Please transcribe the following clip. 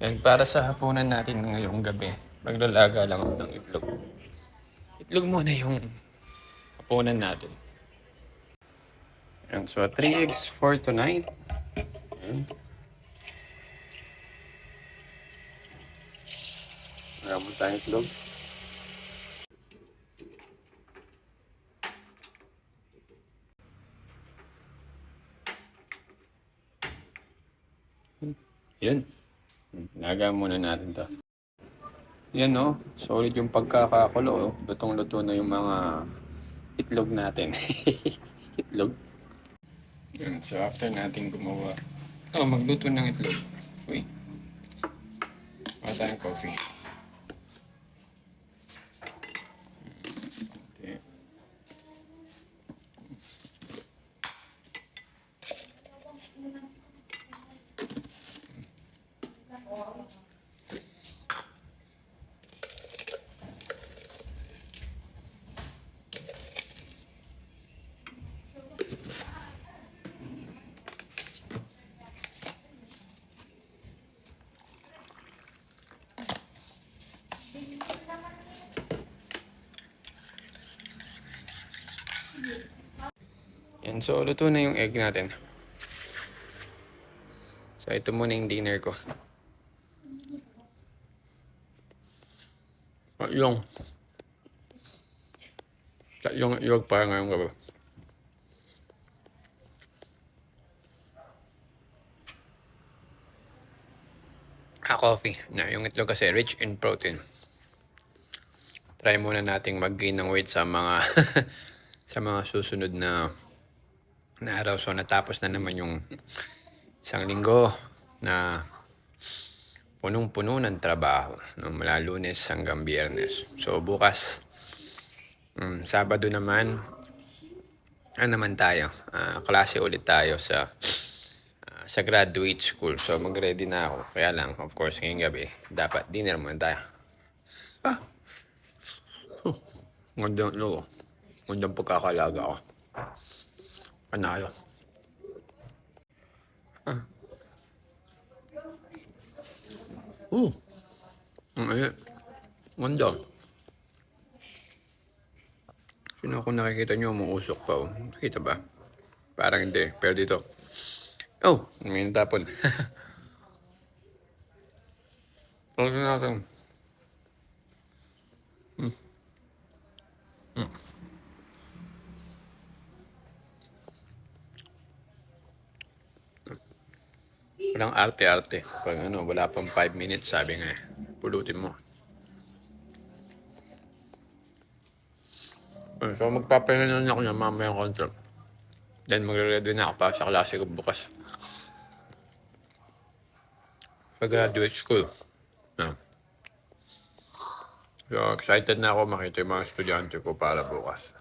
Yan, para sa hapunan natin ngayong gabi, maglalaga lang ako ng itlog. Itlog muna yung hapunan natin. Yan, so 3 eggs for tonight. Yan. Marami tayong itlog. Yan. Laga muna natin to. Yan no, solid yung pagkakakulo. Oh. Lutong-luto na yung mga itlog natin. itlog. Yan, so after natin gumawa, oh, magluto ng itlog. Uy. Wala tayong coffee. Yan, so luto na yung egg natin. So ito muna yung dinner ko. At yung yung iog para ngayong gabi. Ah, coffee. Na, yung itlog kasi rich in protein. Try muna nating mag-gain ng weight sa mga sa mga susunod na na araw. So natapos na naman yung isang linggo na punong-puno ng trabaho no, mula lunes hanggang biyernes. So bukas, mm, Sabado naman, ano naman tayo, ah, klase ulit tayo sa ah, sa graduate school. So mag-ready na ako. Kaya lang, of course, ngayong gabi, dapat dinner muna tayo. Ah. Huh. Gandang, no, gandang pagkakalaga ko. Panalo. Ah. Uh. Ang ayun. Ganda. Sino ako nakikita nyo, umuusok pa. Oh. Nakita ba? Parang hindi. Pero dito. Oh, may natapon. Talaga natin. Walang arte-arte. Pag ano, wala pang 5 minutes, sabi nga, eh, pulutin mo. Ayun, So magpapahinga na ako niya mamaya konti. Then magre-ready na ako para sa klase ko bukas. Sa graduate school. Na. So excited na ako makita yung mga estudyante ko para bukas.